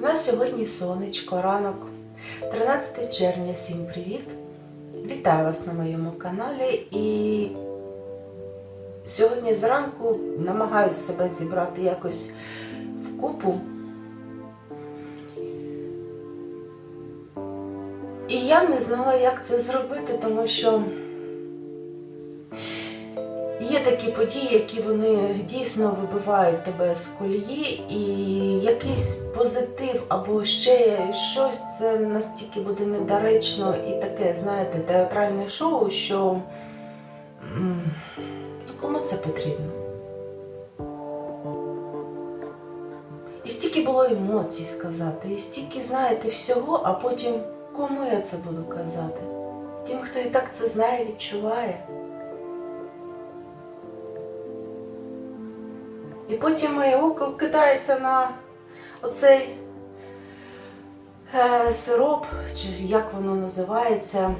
У нас сьогодні сонечко, ранок, 13 червня, всім привіт! Вітаю вас на моєму каналі і сьогодні зранку намагаюся себе зібрати якось вкупу. І я не знала, як це зробити, тому що Є такі події, які вони дійсно вибивають тебе з колії, і якийсь позитив або ще щось це настільки буде недоречно і таке, знаєте, театральне шоу, що кому це потрібно? І стільки було емоцій сказати, і стільки знаєте всього, а потім кому я це буду казати? Тим, хто і так це знає, відчуває. І потім моє око кидається на оцей е, сироп, чи як воно називається.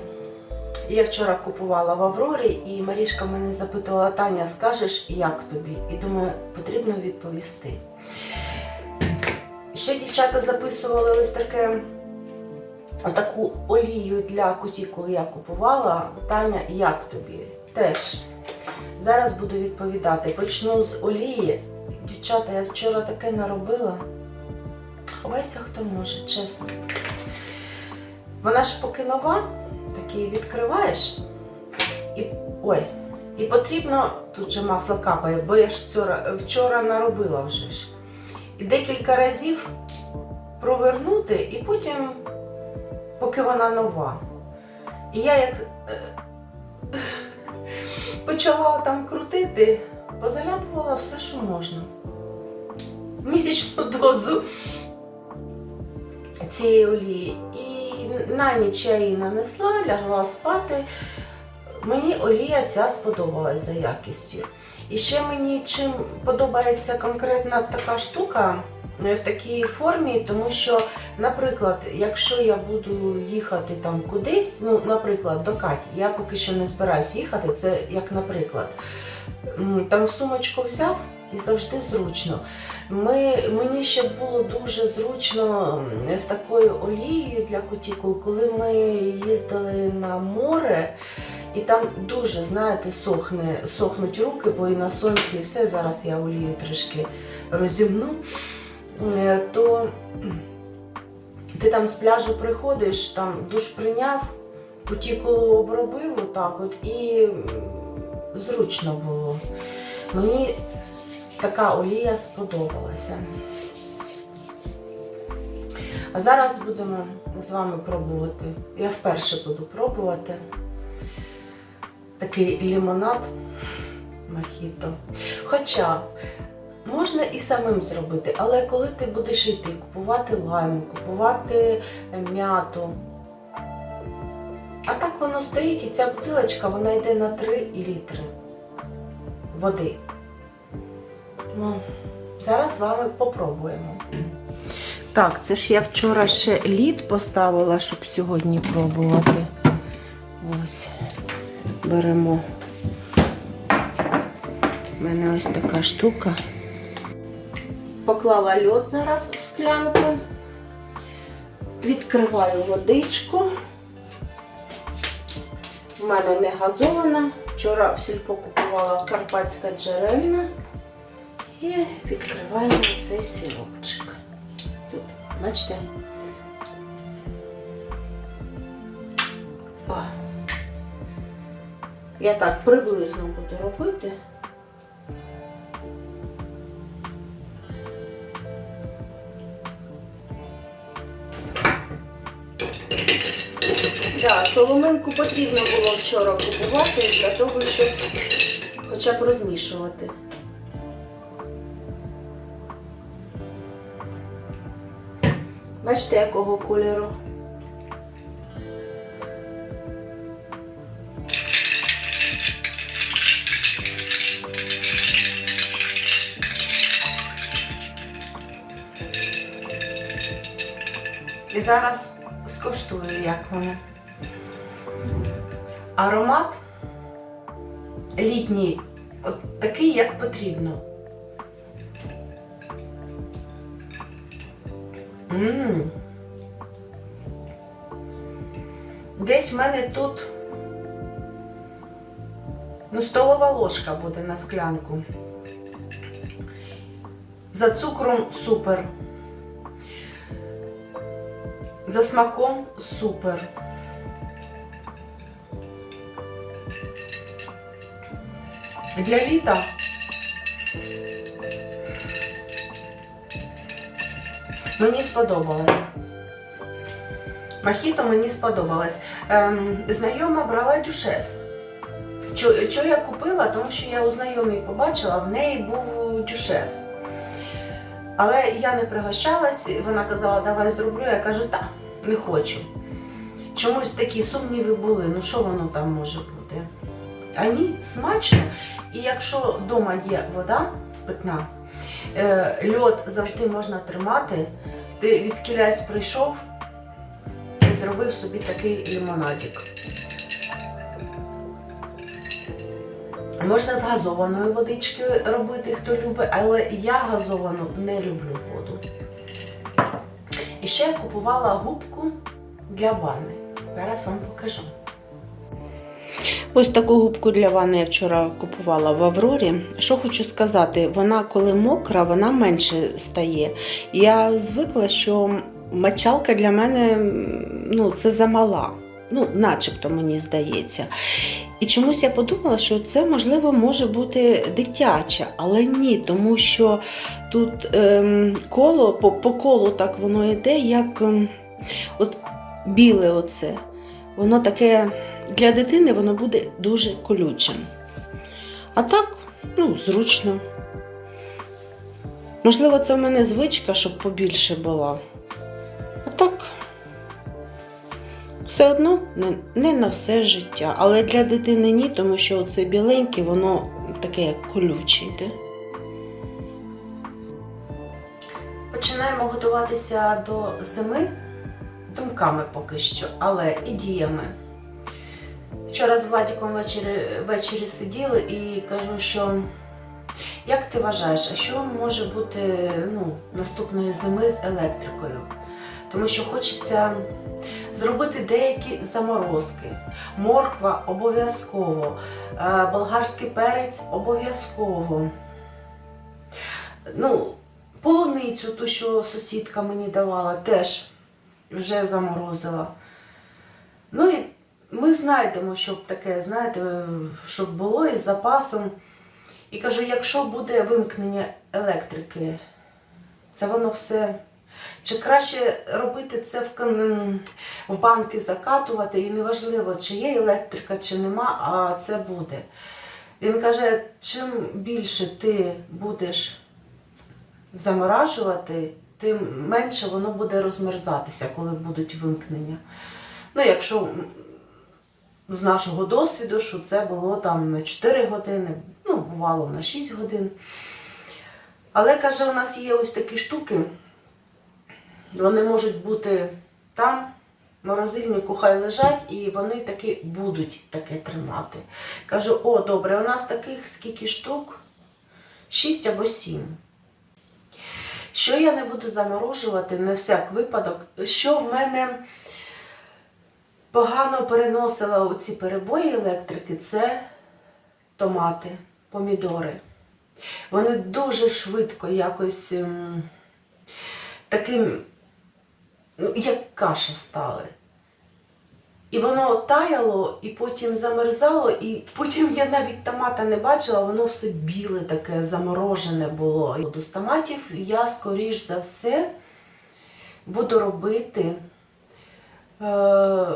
Я вчора купувала в Аврорі, і Марішка мене запитувала, Таня, скажеш, як тобі? І думаю, потрібно відповісти. Ще дівчата записували ось таке, отаку олію для кутікули я купувала. Таня, як тобі? Теж. Зараз буду відповідати. Почну з олії. Дівчата, я вчора таке наробила. Ховайся, хто може, чесно. Вона ж поки нова, такий відкриваєш. І, ой, і потрібно, тут же масло капає, бо я ж вчора, вчора наробила вже ж. І декілька разів провернути, і потім, поки вона нова. І я як е, почала там крутити, позаляпувала все, що можна. Місячну дозу цієї олії. І на ніч я її нанесла, лягла спати. Мені олія ця сподобалась за якістю. І ще мені чим подобається конкретна така штука е, в такій формі, тому що, наприклад, якщо я буду їхати там кудись, ну, наприклад, до Каті, я поки що не збираюсь їхати, це як наприклад, там сумочку взяв і завжди зручно. Ми, мені ще було дуже зручно з такою олією для кутікул, коли ми їздили на море, і там дуже, знаєте, сохне, сохнуть руки, бо і на сонці, і все. Зараз я олію трішки розімну. Е, То ти там з пляжу приходиш, там душ прийняв, кутікулу обробив отак от і зручно було. Мені така олія сподобалася. А зараз будемо з вами пробувати. Я вперше буду пробувати такий лімонад мохіто. Хоча можна і самим зробити, але коли ти будеш йти, купувати лайм, купувати е, м'яту. А так воно стоїть, і ця бутилочка вона йде на 3 літри води. Тому зараз з вами попробуємо. Так, це ж я вчора ще лід поставила, щоб сьогодні пробувати. Ось, беремо. У мене ось така штука. Поклала льод зараз в склянку. Відкриваю водичку. У мене не газована. Вчора в сільпо купувала карпатська джерельна. І відкриваємо цей сиропчик. Тут, бачите? О. Я так приблизно буду робити. Да, соломинку потрібно було вчора купувати для того, щоб хоча б розмішувати. Бачите, якого кольору? І зараз скоштую, як воно. Аромат літній, от такий, як потрібно. М. Десь в мене тут ну, столова ложка буде на склянку. За цукром супер. За смаком супер. Для літа мені сподобалось. Мохіто мені сподобалось. Ем, знайома брала дюшес. Що я купила? Тому що я у знайомій побачила, в неї був дюшес. Але я не пригощалась, вона казала, давай зроблю. Я кажу, так, не хочу. Чомусь такі сумніви були, ну що воно там може бути? А ні, смачно. І якщо вдома є вода питна, е, льод завжди можна тримати, ти від кілясь прийшов і зробив собі такий лимонадик. Можна з газованої водички робити, хто любить, але я газовану не люблю воду. І ще я купувала губку для ванни. Зараз вам покажу. Ось таку губку для ванни я вчора купувала в Аврорі. Що хочу сказати, вона коли мокра, вона менше стає. Я звикла, що мочалка для мене ну, це замала. Ну, начебто мені здається. І чомусь я подумала, що це можливо може бути дитяче, але ні, тому що тут ем, коло, по, по колу так воно йде, як ем, от біле оце. Воно таке для дитини воно буде дуже колючим. А так, ну, зручно. Можливо, це в мене звичка, щоб побільше була. А так, все одно не, на все життя. Але для дитини ні, тому що це біленьке, воно таке як колюче йде. Починаємо готуватися до зими думками поки що, але і діями. Вчора з Владіком ввечері, ввечері сиділи і кажу, що як ти вважаєш, а що може бути ну, наступної зими з електрикою? Тому що хочеться зробити деякі заморозки. Морква обов'язково, е, болгарський перець обов'язково. Ну, полуницю, ту, що сусідка мені давала, теж вже заморозила. Ну і ми знайдемо, щоб таке, знаєте, щоб було із запасом. І кажу, якщо буде вимкнення електрики, це воно все. Чи краще робити це в, в банки закатувати, і неважливо, чи є електрика, чи нема, а це буде. Він каже, чим більше ти будеш заморажувати, тим менше воно буде розмерзатися, коли будуть вимкнення. Ну, якщо з нашого досвіду, що це було там на 4 години, ну, бувало на 6 годин. Але каже, у нас є ось такі штуки, вони можуть бути там, в морозильнику хай лежать, і вони таки будуть таке тримати. Кажу, о, добре, у нас таких скільки штук? 6 або 7. Що я не буду заморожувати на всяк випадок, що в мене погано переносила у ці перебої електрики, це томати, помідори. Вони дуже швидко якось ем, таким, ну, як каша стали. І воно таяло, і потім замерзало, і потім я навіть томата не бачила, воно все біле таке заморожене було. До томатів я, скоріш за все, буду робити. Е,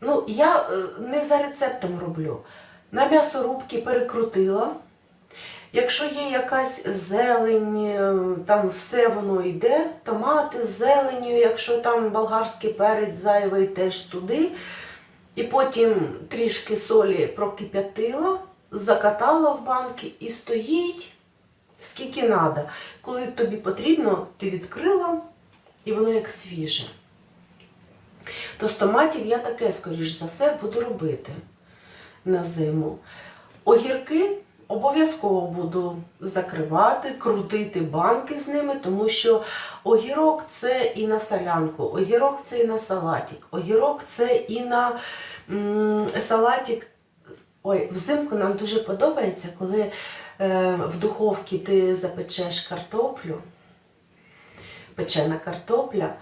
ну, я е, не за рецептом роблю. На м'ясорубки перекрутила. Якщо є якась зелень, е, там все воно йде, томати з зеленню, якщо там болгарський перець зайвий, теж туди. І потім трішки солі прокип'ятила, закатала в банки і стоїть скільки треба. Коли тобі потрібно, ти відкрила і воно як свіже. То з томатів я таке, скоріш за все, буду робити на зиму. Огірки Обов'язково буду закривати, крутити банки з ними, тому що огірок це і на солянку, огірок це і на салатик, огірок це і на м, салатик. Ой, взимку нам дуже подобається, коли е, в духовці ти запечеш картоплю, печена картопля,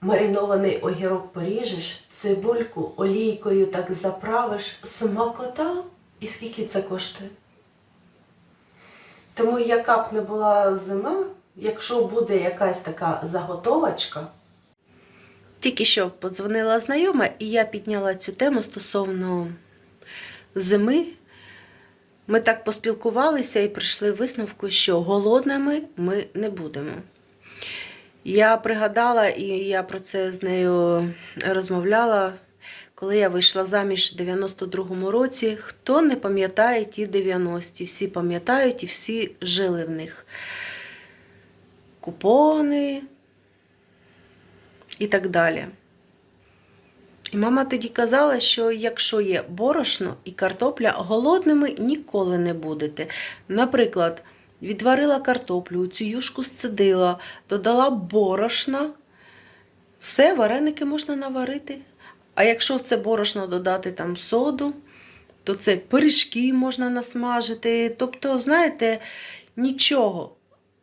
маринований огірок поріжеш, цибульку олійкою так заправиш, смакота. І скільки це коштує? Тому яка б не була зима, якщо буде якась така заготовочка. Тільки що подзвонила знайома, і я підняла цю тему стосовно зими. Ми так поспілкувалися і прийшли висновку, що голодними ми не будемо. Я пригадала, і я про це з нею розмовляла, коли я вийшла заміж в 92-му році. Хто не пам'ятає ті 90-ті? Всі пам'ятають і всі жили в них. Купони і так далі. І мама тоді казала, що якщо є борошно і картопля, голодними ніколи не будете. Наприклад, відварила картоплю, цю юшку сцедила, додала борошна, все, вареники можна наварити. А якщо в це борошно додати там соду, то це пиріжки можна насмажити. Тобто, знаєте, нічого.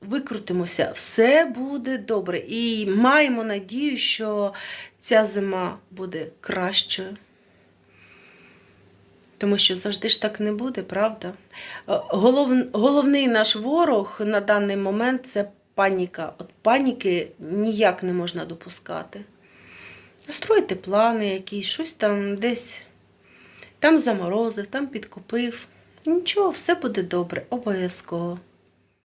Викрутимося, все буде добре. І маємо надію, що ця зима буде кращою. Тому що завжди ж так не буде, правда? Е, Голов... Головний наш ворог на даний момент це паніка. От паніки ніяк не можна допускати. Стройте плани якісь, щось там десь там заморозив, там підкупив. Нічого, все буде добре, обов'язково.